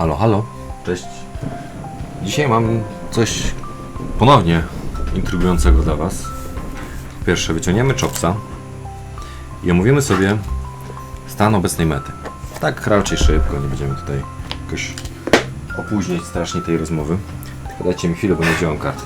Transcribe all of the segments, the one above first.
Halo, halo. Cześć. Dzisiaj mam coś ponownie intrygującego dla Was. Po pierwsze, wyciągniemy chopsa i omówimy sobie stan obecnej mety. Tak raczej szybko, nie będziemy tutaj jakoś opóźniać strasznie tej rozmowy. Tylko dajcie mi chwilę, bo nie wziąłem karty.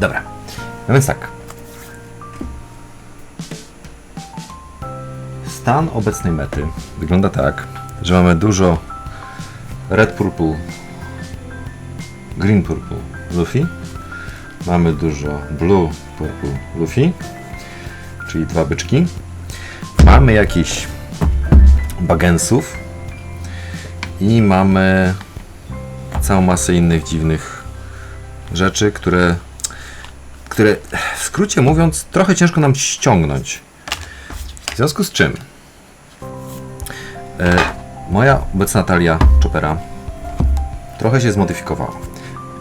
Dobra. No więc tak. Stan obecnej mety wygląda tak, że mamy dużo red purple, green purple Luffy. Mamy dużo blue purple Luffy, czyli dwa byczki. Mamy jakiś bagensów i mamy całą masę innych dziwnych rzeczy, które, które w skrócie mówiąc trochę ciężko nam ściągnąć. W związku z czym moja obecna talia Chopera trochę się zmodyfikowała.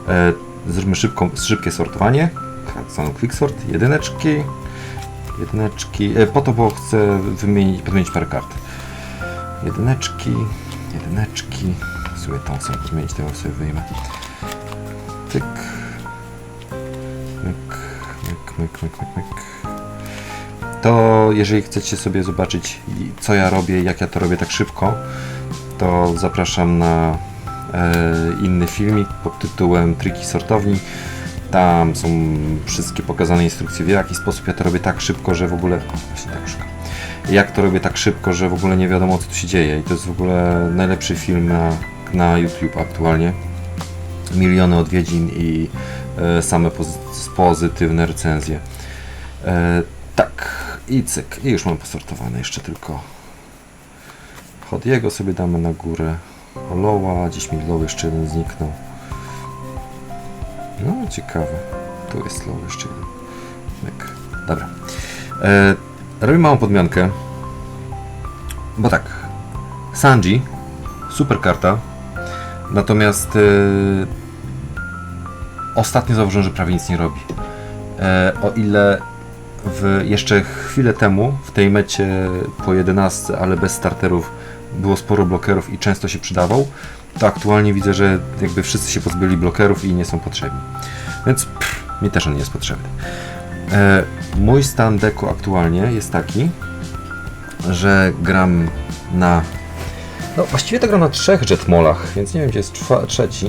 E, zróbmy szybką, szybkie sortowanie. Tak zwaną quick sort. Jedyneczki. Jedyneczki. E, po to, bo chcę wymienić, podmienić parę kart. Jedyneczki. Jedyneczki. W sumie tą chcę podmienić, tego sobie wyjmę. Tyk. Myk, myk, myk, myk, myk, myk to jeżeli chcecie sobie zobaczyć co ja robię, jak ja to robię tak szybko, to zapraszam na e, inny filmik pod tytułem Triki sortowni. Tam są wszystkie pokazane instrukcje, w jaki sposób ja to robię tak szybko, że w ogóle... O, właśnie tak szukam. Jak to robię tak szybko, że w ogóle nie wiadomo co tu się dzieje. I to jest w ogóle najlepszy film na, na YouTube aktualnie. Miliony odwiedzin i e, same pozy- pozytywne recenzje. E, i cyk. I już mam posortowane. Jeszcze tylko Hodiego sobie damy na górę. Lowa, gdzieś mi Low jeszcze jeden zniknął. No, ciekawe. Tu jest Low jeszcze jeden. Myk. Dobra. E, robię małą podmiankę. Bo tak. Sanji. Super karta. Natomiast e, ostatnio zauważyłem, że prawie nic nie robi. E, o ile w, jeszcze chwilę temu w tej mecie po 11, ale bez starterów było sporo blokerów i często się przydawał, to aktualnie widzę, że jakby wszyscy się pozbyli blokerów i nie są potrzebni. Więc pff, mi też on nie jest potrzebny. E, mój stan deku aktualnie jest taki, że gram na. No właściwie to gram na trzech jetmolach, więc nie wiem gdzie jest trzeci.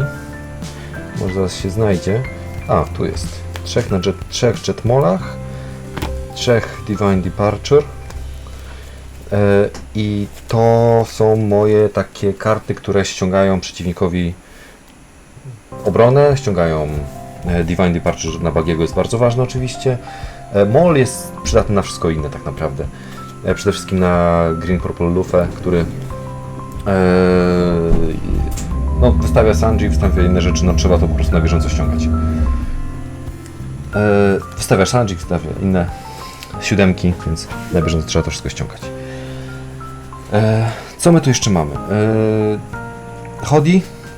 Może zaraz się znajdzie. A, tu jest. Trzech na jet, trzech jetmolach trzech Divine Departure. E, I to są moje takie karty, które ściągają przeciwnikowi obronę, ściągają e, Divine Departure na Bagiego jest bardzo ważne oczywiście. E, Mol jest przydatny na wszystko inne tak naprawdę. Przede wszystkim na Green Purple Luffy, który no, wystawia Sanji, wystawia inne rzeczy, no trzeba to po prostu na bieżąco ściągać. Wystawia Sanji, wystawia inne siódemki, więc na bieżąco trzeba to wszystko ściągać. E, co my tu jeszcze mamy? E,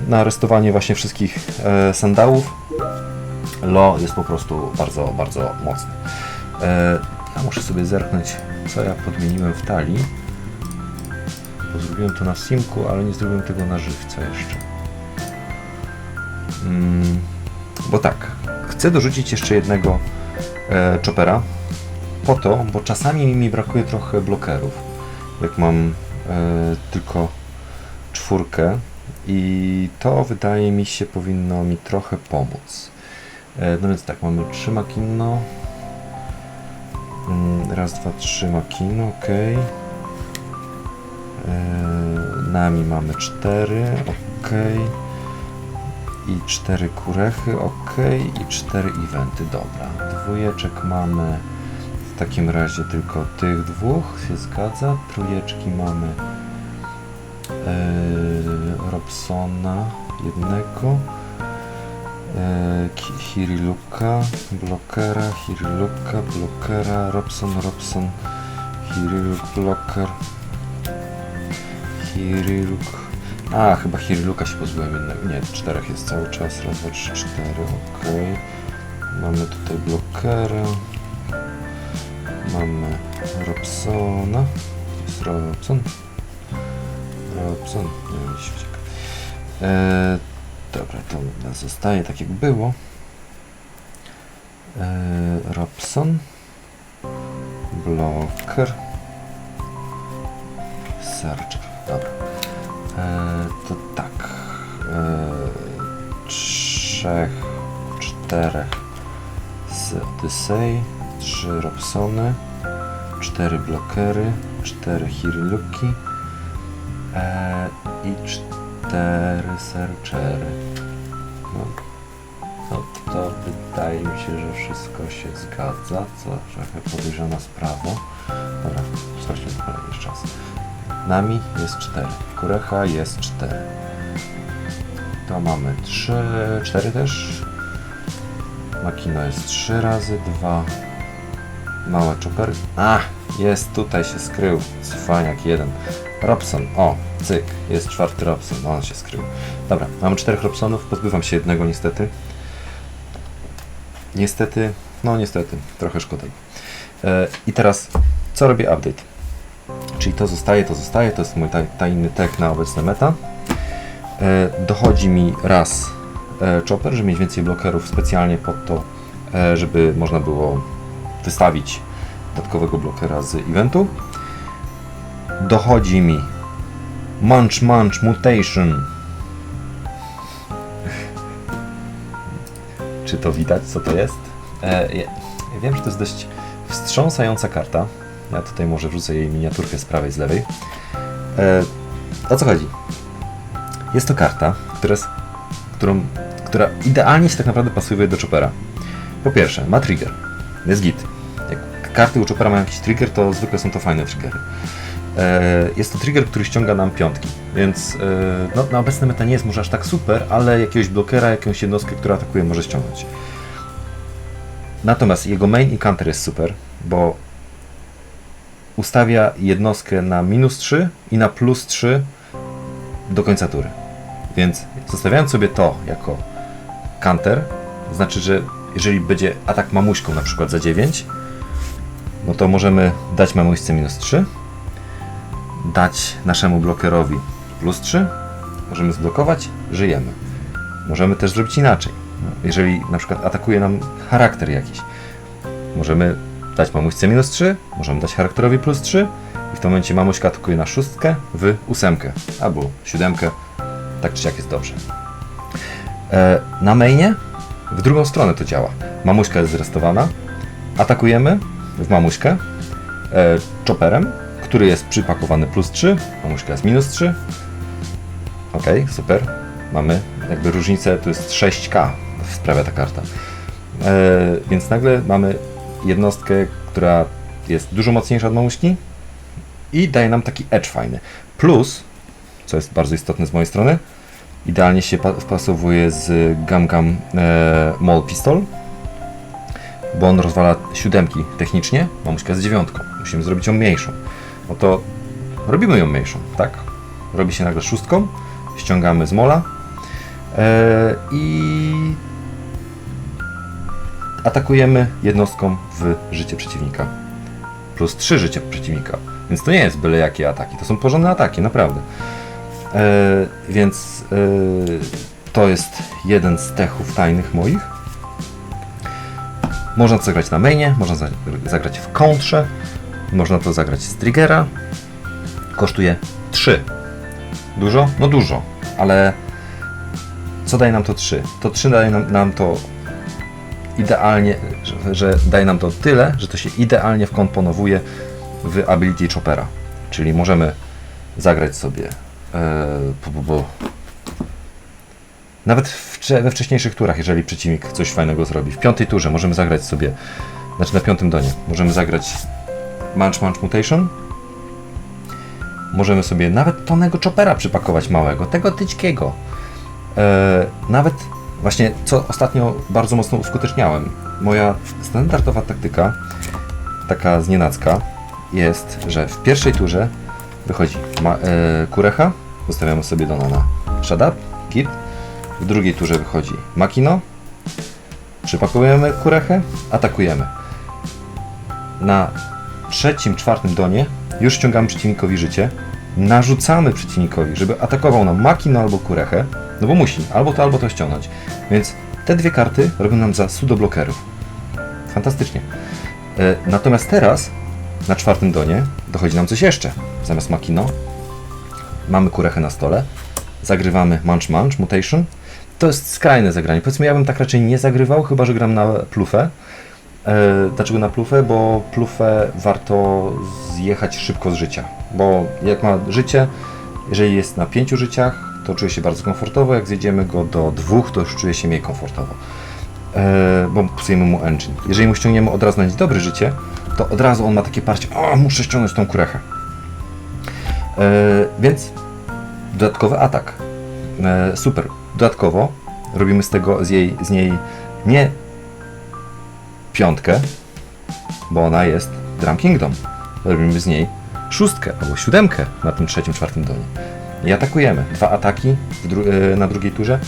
na aresztowanie właśnie wszystkich e, sandałów. Lo jest po prostu bardzo, bardzo mocny. E, ja muszę sobie zerknąć, co ja podmieniłem w talii. Bo zrobiłem to na simku, ale nie zrobiłem tego na żywca jeszcze. Mm, bo tak, chcę dorzucić jeszcze jednego e, chopera, po to, bo czasami mi brakuje trochę blokerów. Jak mam e, tylko czwórkę i to wydaje mi się powinno mi trochę pomóc. E, no więc tak, mamy trzy makino. Mm, raz, dwa, trzy makino, ok. E, nami mamy cztery, ok. I cztery kurechy, ok. I cztery eventy, dobra. Dwójeczek mamy takim razie tylko tych dwóch się zgadza. Trójeczki mamy e, Robsona jednego. E, Hiriluka, Blokera, Hiriluka, Blokera, Robson, Robson, Hiriluk, Bloker, Hiriluk. A, chyba Hiriluka się pozbyłem jednego. Nie, czterech jest cały czas. Raz, dwa, trzy, cztery, okej. Mamy tutaj Blokera. Mamy Robsona. Jest Robson? Robson, nie gdzieś ucieka. E, dobra, to nas zostaje tak jak było. E, Robson. Blocker. Searcher, dobra. E, to tak. E, trzech, czterech z Odyssey, trzy Robsony, cztery blokery, cztery Hiriluki e, i cztery Searchery. No, no to wydaje mi się, że wszystko się zgadza, co trochę podejrzana sprawa. Dobra, sprawdźmy po kolei jeszcze raz. Nami jest 4, Kurecha jest 4. To mamy 3, 4 też. Makino jest 3 razy, 2. Małe chopper. A, jest tutaj się skrył. Cwaniak 1. Robson, o, cyk, jest czwarty Robson, on się skrył. Dobra, mamy czterech Robsonów, pozbywam się jednego niestety. Niestety, no niestety, trochę szkoda. E, I teraz, co robi update? Czyli to zostaje, to zostaje, to jest mój taj, tajny tag na obecne meta. E, dochodzi mi raz e, chopper, żeby mieć więcej blokerów specjalnie pod to, e, żeby można było wystawić dodatkowego blokera z eventu. Dochodzi mi Munch Munch Mutation. Czy to widać, co to jest? E, ja, ja wiem, że to jest dość wstrząsająca karta. Ja tutaj może wrzucę jej miniaturkę z prawej, z lewej. E, o co chodzi? Jest to karta, która, jest, którą, która idealnie się tak naprawdę pasuje do Chopera. Po pierwsze, ma trigger. Jest git. Karty u Chopera mają jakiś trigger, to zwykle są to fajne triggery. E, Jest to trigger, który ściąga nam piątki, więc e, no, na obecne meta nie jest może aż tak super, ale jakiegoś blokera, jakąś jednostkę, która atakuje, może ściągnąć. Natomiast jego main i counter jest super, bo ustawia jednostkę na minus 3 i na plus 3 do końca tury. Więc zostawiając sobie to jako counter, znaczy, że jeżeli będzie atak mamuśką na przykład za 9, no to możemy dać mamuśce minus 3, dać naszemu blokerowi plus 3, możemy zblokować, żyjemy. Możemy też zrobić inaczej. Jeżeli na przykład atakuje nam charakter jakiś, możemy dać mamuśce minus 3, możemy dać charakterowi plus 3 i w tym momencie mamuśka atakuje na szóstkę w ósemkę albo siódemkę, tak czy siak jest dobrze. E, na mainie w drugą stronę to działa. Mamuśka jest zrestowana, atakujemy w mamuśkę e, chopperem, który jest przypakowany plus 3, mamuśka jest minus 3. Ok, super. Mamy jakby różnicę, to jest 6k sprawia ta karta. E, więc nagle mamy jednostkę, która jest dużo mocniejsza od mamuśki i daje nam taki edge fajny. Plus, co jest bardzo istotne z mojej strony, idealnie się pa- wpasowuje z Gam Gam e, Mall Pistol, bo on rozwala siódemki technicznie, mamuśka jest dziewiątką. Musimy zrobić ją mniejszą. No to robimy ją mniejszą, tak? Robi się nagle szóstką, ściągamy z mola e, i atakujemy jednostką w życie przeciwnika. Plus 3 życia przeciwnika. Więc to nie jest byle jakie ataki, to są porządne ataki, naprawdę. E, więc e, to jest jeden z techów tajnych moich. Można to zagrać na mainie, można za- zagrać w kontrze, można to zagrać z triggera. Kosztuje 3. Dużo? No dużo, ale co daje nam to 3? To 3 daje nam, nam to idealnie, że, że daje nam to tyle, że to się idealnie wkomponowuje w ability choppera. Czyli możemy zagrać sobie po. Nawet we wcześniejszych turach, jeżeli przeciwnik coś fajnego zrobi. W piątej turze możemy zagrać sobie, znaczy na piątym donie, możemy zagrać Munch Munch Mutation. Możemy sobie nawet tonego choppera przypakować małego, tego tyćkiego. E, nawet właśnie, co ostatnio bardzo mocno uskuteczniałem. Moja standardowa taktyka, taka znienacka, jest, że w pierwszej turze wychodzi ma, e, Kurecha, zostawiamy sobie Dona na shut up, git. W drugiej turze wychodzi Makino, przypakujemy Kurechę, atakujemy. Na trzecim, czwartym donie już ściągamy przeciwnikowi życie, narzucamy przeciwnikowi, żeby atakował nam Makino albo Kurechę, no bo musi, albo to, albo to ściągnąć. Więc te dwie karty robią nam za pseudoblokerów. Fantastycznie. E, natomiast teraz, na czwartym donie, dochodzi nam coś jeszcze. Zamiast Makino mamy Kurechę na stole, zagrywamy Munch Munch, Mutation. To jest skrajne zagranie. Powiedzmy, ja bym tak raczej nie zagrywał, chyba że gram na plufę. E, dlaczego na plufę? Bo plufę warto zjechać szybko z życia. Bo jak ma życie, jeżeli jest na pięciu życiach, to czuje się bardzo komfortowo. Jak zjedziemy go do dwóch, to już czuje się mniej komfortowo. E, bo psujemy mu engine. Jeżeli mu ściągniemy od razu na dobre życie, to od razu on ma takie parcie, o, muszę ściągnąć tą kurechę. E, więc dodatkowy atak. Super. Dodatkowo robimy z tego, z, jej, z niej nie piątkę, bo ona jest Drum Kingdom. Robimy z niej szóstkę albo siódemkę na tym trzecim, czwartym donie. I atakujemy. Dwa ataki dru- e, na drugiej turze.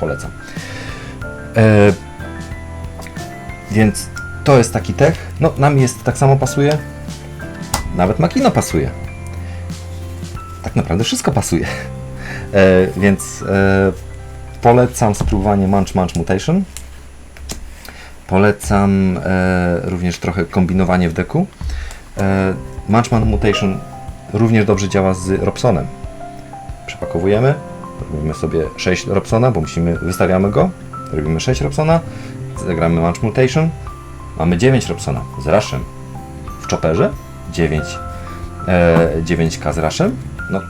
Polecam. E, więc to jest taki tech. No, nam jest tak samo pasuje. Nawet Makino pasuje. Tak naprawdę wszystko pasuje. E, więc e, polecam spróbowanie Munch Munch Mutation. Polecam e, również trochę kombinowanie w deku. E, Munch Munch Mutation również dobrze działa z Robsonem. Przepakowujemy, robimy sobie 6 Robsona, bo musimy, wystawiamy go, robimy 6 Robsona, zagramy Munch Mutation, mamy 9 Robsona z Rushem. W Chopperze 9, e, 9k z Rushem, no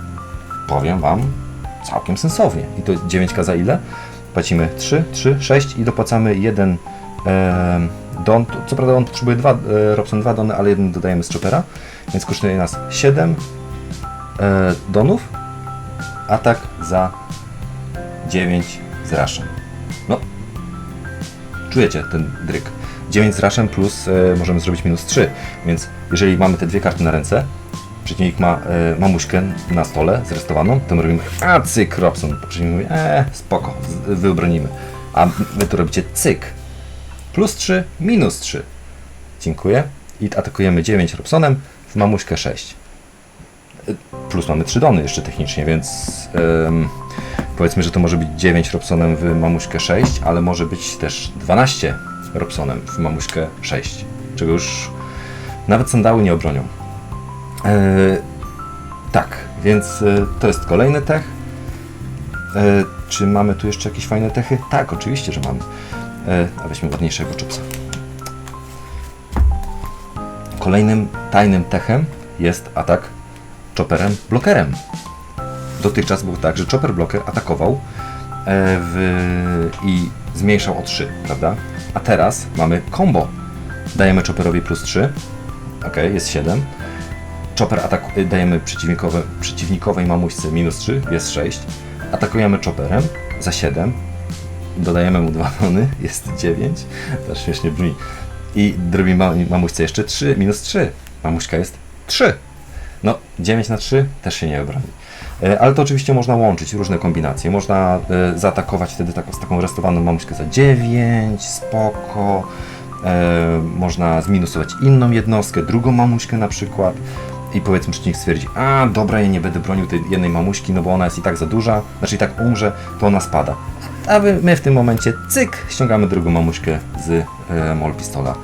powiem Wam, całkiem sensownie. I to 9k za ile? Płacimy 3, 3, 6 i dopłacamy jeden e, don. Co prawda on potrzebuje dwa, e, Robson 2 dony, ale jeden dodajemy z Chopera, więc kosztuje nas 7 e, donów. Atak za 9 z Rushem. No, czujecie ten dryk. 9 z Rushem plus e, możemy zrobić minus 3, więc jeżeli mamy te dwie karty na ręce, przeciwnik ma e, mamuśkę na stole zrestowaną, to my robimy a cyk Robson, przeciwnik mówi e, spoko, wyobronimy. A wy tu robicie cyk. Plus 3, minus 3. Dziękuję. I atakujemy 9 Robsonem, w mamuśkę 6. E, Plus mamy 3 dony jeszcze technicznie, więc em, powiedzmy, że to może być 9 Robsonem w mamuśkę 6, ale może być też 12 Robsonem w mamuśkę 6, czego już nawet sandały nie obronią. E, tak, więc e, to jest kolejny tech. E, czy mamy tu jeszcze jakieś fajne techy? Tak, oczywiście, że mamy. A weźmy ładniejszego chopsa. Kolejnym tajnym techem jest atak chopperem blokerem. Dotychczas było tak, że chopper bloker atakował w, i zmniejszał o 3, prawda? A teraz mamy combo. Dajemy chopperowi plus 3. Ok, jest 7. Chopper atak y, dajemy przeciwnikowe, przeciwnikowej mamuśce minus 3, jest 6. Atakujemy chopperem za 7. Dodajemy mu 2 tony, jest 9. To śmiesznie brzmi. I drobimy ma- mamuśce jeszcze 3, minus 3. Mamuśka jest 3. No, 9 na 3 też się nie obroni. E, Ale to oczywiście można łączyć, różne kombinacje. Można e, zaatakować wtedy taką, z taką restowaną mamuśkę za 9, spoko. E, można zminusować inną jednostkę, drugą mamuśkę na przykład. I powiedzmy, przeciwnik stwierdzi, a dobra, ja nie będę bronił tej jednej mamuśki, no bo ona jest i tak za duża, znaczy i tak umrze, to ona spada. A my w tym momencie, cyk, ściągamy drugą mamuśkę z e, mol pistola.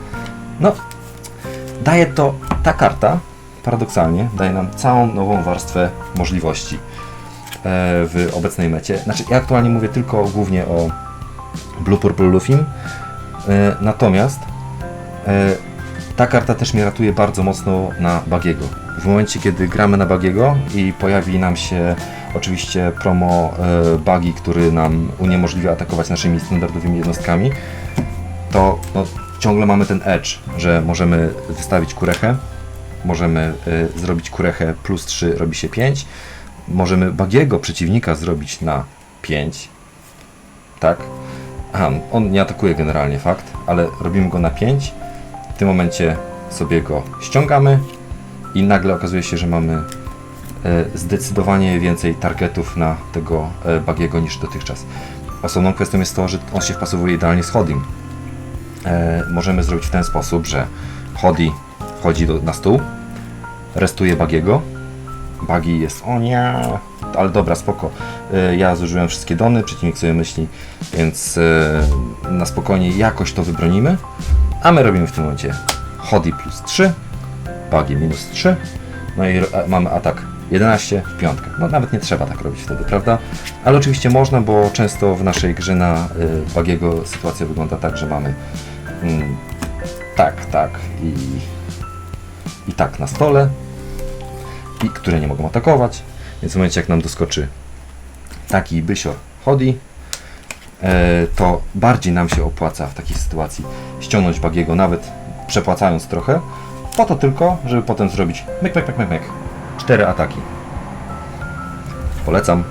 No, daje to ta karta, paradoksalnie, daje nam całą nową warstwę możliwości e, w obecnej mecie. Znaczy, ja aktualnie mówię tylko głównie o Blue Purple Lufim, e, natomiast e, ta karta też mnie ratuje bardzo mocno na Bagiego. W momencie, kiedy gramy na Bagiego i pojawi nam się oczywiście promo e, Bagi, który nam uniemożliwia atakować naszymi standardowymi jednostkami, to no, ciągle mamy ten edge, że możemy wystawić kurechę, możemy y, zrobić kurechę plus 3 robi się 5, możemy bagiego przeciwnika zrobić na 5, tak? Aha, on nie atakuje generalnie, fakt, ale robimy go na 5, w tym momencie sobie go ściągamy i nagle okazuje się, że mamy e, zdecydowanie więcej targetów na tego e, bagiego niż dotychczas. Osobną kwestią jest to, że on się wpasowuje idealnie z Hodim. E, możemy zrobić w ten sposób, że Hodi wchodzi do, na stół, restuje Bagiego. Bagi jest, o nie, ale dobra, spoko. Ja zużyłem wszystkie dony, przeciwnik sobie myśli, więc na spokojnie jakoś to wybronimy. A my robimy w tym momencie Hodi plus 3, Bagi minus 3, no i a- mamy atak 11 w piątkę. No nawet nie trzeba tak robić wtedy, prawda? Ale oczywiście można, bo często w naszej grze na y, Bagiego sytuacja wygląda tak, że mamy mm, tak, tak i, i tak na stole, i które nie mogą atakować. Więc w momencie jak nam doskoczy taki bysior Hodi, e, to bardziej nam się opłaca w takiej sytuacji ściągnąć Bagiego, nawet przepłacając trochę, po to tylko, żeby potem zrobić myk, myk, myk, myk, myk. Cztery ataki. Polecam.